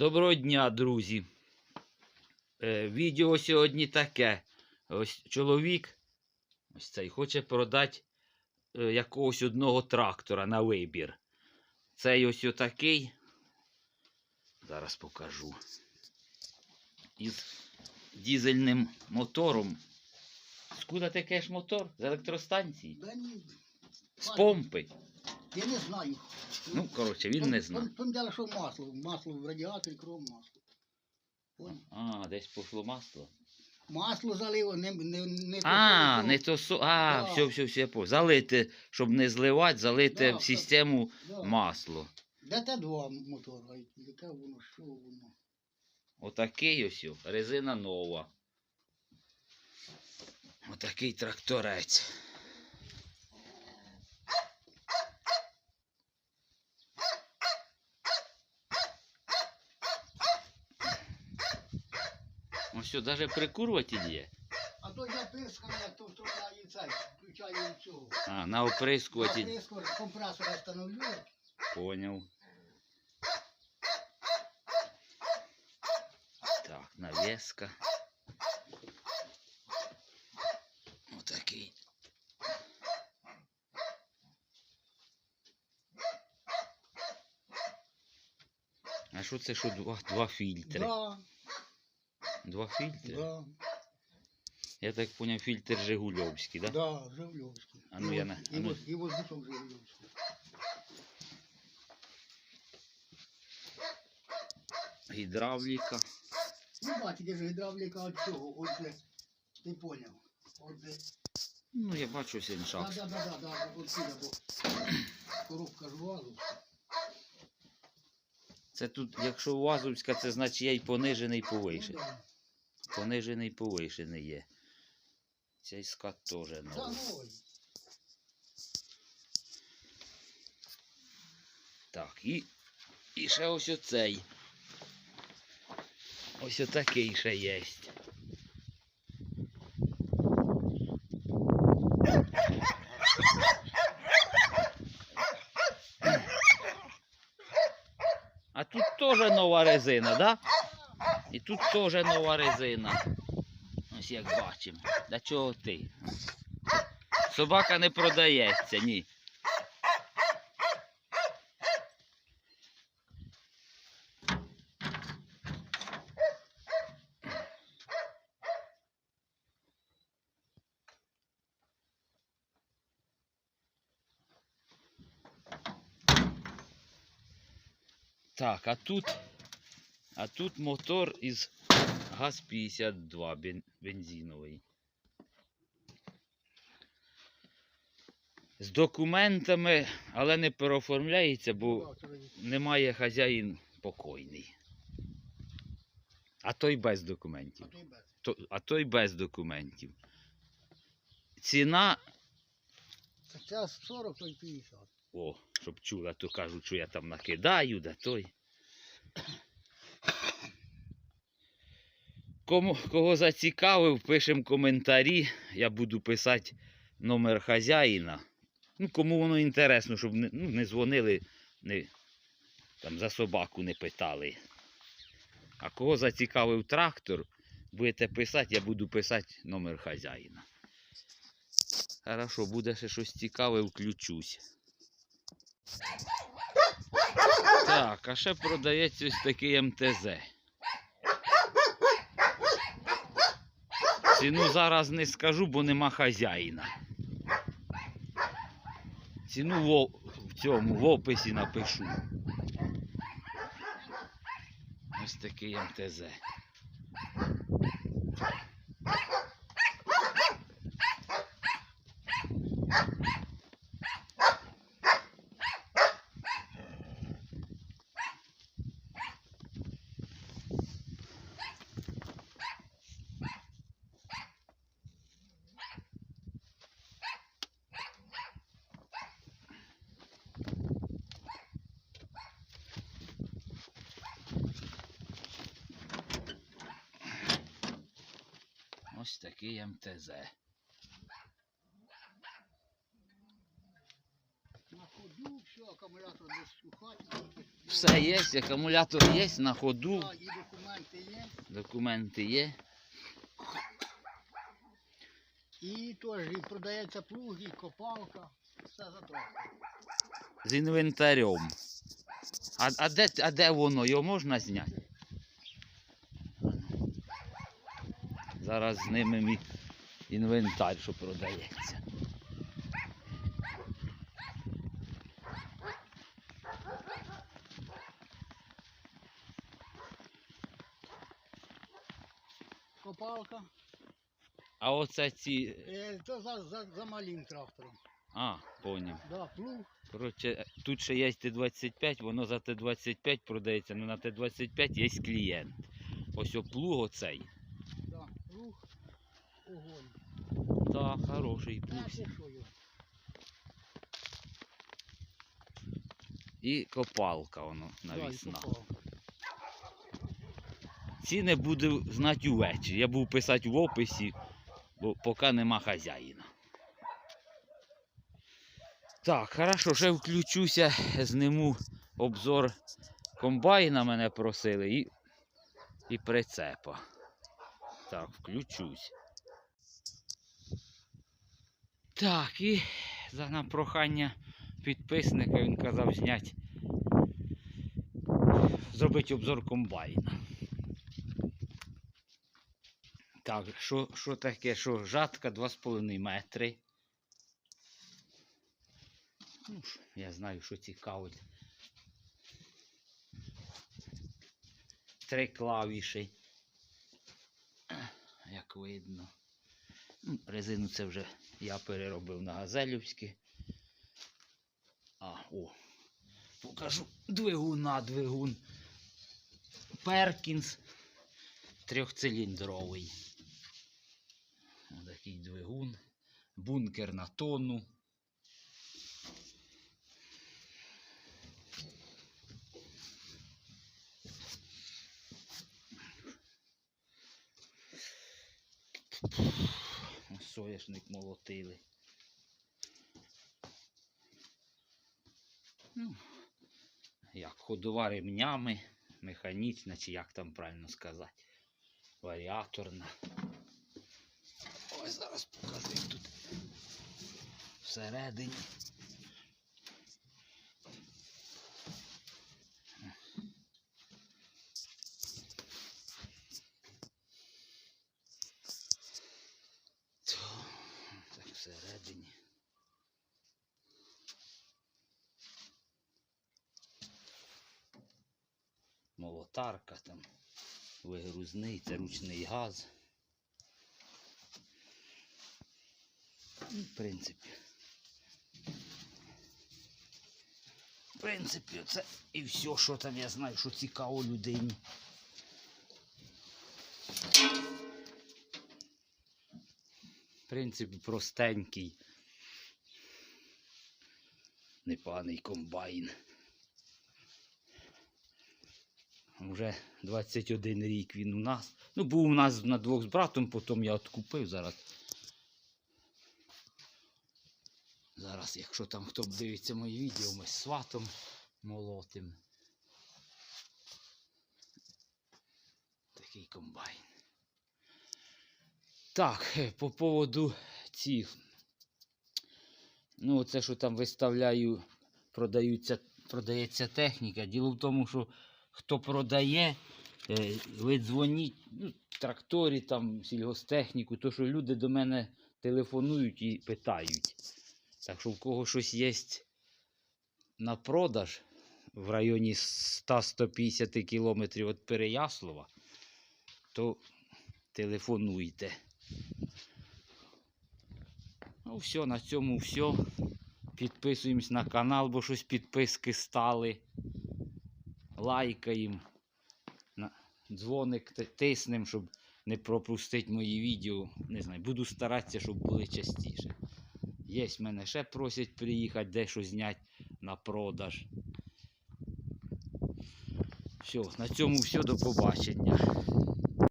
Доброго дня, друзі. Е, відео сьогодні таке. Ось чоловік ось цей хоче продати е, якогось одного трактора на вибір. Цей ось отакий. Зараз покажу. Із дізельним мотором. Скуда таке ж мотор? З електростанції? З помпи. Я не знаю. Ну, коротше, він не знає. Там діло, що масло. Масло в радіаторі, кров масло. Понял? А, десь пішло масло. Масло залило, не, не, не А, то, не то со. А, Да. все, все, все, понял. Залити, щоб не зливати, залити Да, в систему Да. масло. Де те два мотора? Яке воно, що воно? Отакий ось, о, резина нова. Отакий тракторець. Ось що, навіть прикурвати є. А то я пирскав, як то встромляю цей, включаю цього. А, на оприскуватель. Оприскувач, компресор я встановлю. Понял. Так, навеска. Отакий. А що це що два, два фільтри? Да, Два фільтри? да, Я так поняв, фільтр Жигульовський, да? да, Жигульовський. А ну, І я на- а І, ну. воз- і воздухом Жигульовський. Гідравліка. Ну, бачите, ж гідравліка від цього, от де, ти поняв. От де, Ну, я бачу ось він да, шаг. да, да, да, да, от сюди, бо коробка ж вазу. Це тут, якщо Вазовська, це значить є й понижений, і Ну, да. Понижений повишений є. Цей скат теж новий. Так, і, і ще ось оцей. Ось отакий ще є. А тут теж нова резина, да? І тут теж нова резина. Ось як бачимо. Для чого ти? Собака не продається, ні. Так, а тут, а тут мотор із ГАЗ-52 бензиновий. З документами, але не переоформляється, бо немає хазяїн покойний. А той без документів. А той без. То, документів. Ціна, час 40, той 50. о, щоб чула, то кажуть, що я там накидаю, да той. Кому, кого зацікавив, пишемо коментарі. Я буду писати номер хазяїна. Ну, кому воно інтересно, щоб не, ну, не дзвонили, не, там, за собаку не питали. А кого зацікавив трактор, будете писати, я буду писати номер хазяїна. Хорошо, буде ще щось цікаве, включусь. Так, а ще продається ось такий МТЗ. Ціну зараз не скажу, бо нема хазяїна. Ціну в, цьому в описі напишу. Ось такий МТЗ. Ось такий МТЗ. На ходу, все, акумулятор десь у хаті. Все є, акумулятор є на ходу, Да, і документи є. документи є. І теж і продається плуг, і копалка. Все за трохи. З інвентарем. А, а, де, а де воно? Його можна зняти? Зараз знімемо і інвентар, що продається. Копалка. А оце ці. Е, то за, за, за малим трактором. А, поняв. Да, плуг. Коротше, тут ще є Т-25, воно за Т-25 продається, але на Т-25 є клієнт. Ось о плуг оцей. Огонь. Так, хороший. І його? І копалка воно навісна. Ціни буду знати увечері. Я був писати в описі, бо поки нема хазяїна. Так, хорошо, ще включуся, зниму обзор комбайна мене просили і, і прицепа. Так, включусь. Так, і за на прохання підписника він казав зняти. Зробити обзор комбайна. Так, що, що таке? Що жатка 2,5 метри. Ну, я знаю, що цікавить. Три клавіші. Як видно. Ну, Резину це вже я переробив на газелівські. А, о. Покажу двигун на двигун. Перкінс трьохциліндровий. Ось такий двигун. Бункер на тонну. Соняшник молотили. Ну, як ходова ремнями, механічна, чи як там правильно сказати. Варіаторна. Ось зараз покажу як тут всередині. То, Так всередині. Молотарка там, вигрузний, це ручний газ. Ну, В принципі. В принципі, це і все, що там я знаю, що цікаво людині. В принципі, простенький. Непоганий комбайн. Вже 21 рік він у нас. Ну, був у нас на двох з братом, потім я откупив зараз. Зараз, якщо там хто дивиться мої відео, ми з сватом молотим. Такий комбайн. Так, по поводу цих. Ну, це, що там виставляю, продаються, продається техніка. Діло в тому, що хто продає, е, ви дзвоніть, ну, тракторі, там, сільгостехніку, то що люди до мене телефонують і питають. Так що в кого щось є на продаж в районі 100-150 кілометрів від Переяслава, то телефонуйте. Ну, все, на цьому все. Підписуємось на канал, бо щось підписки стали. Лайкаємо. Дзвоник тиснемо, щоб не пропустити мої відео. Не знаю, буду старатися, щоб були частіше. Є мене ще просять приїхати, дещо зняти на продаж. Все, на цьому все, до побачення.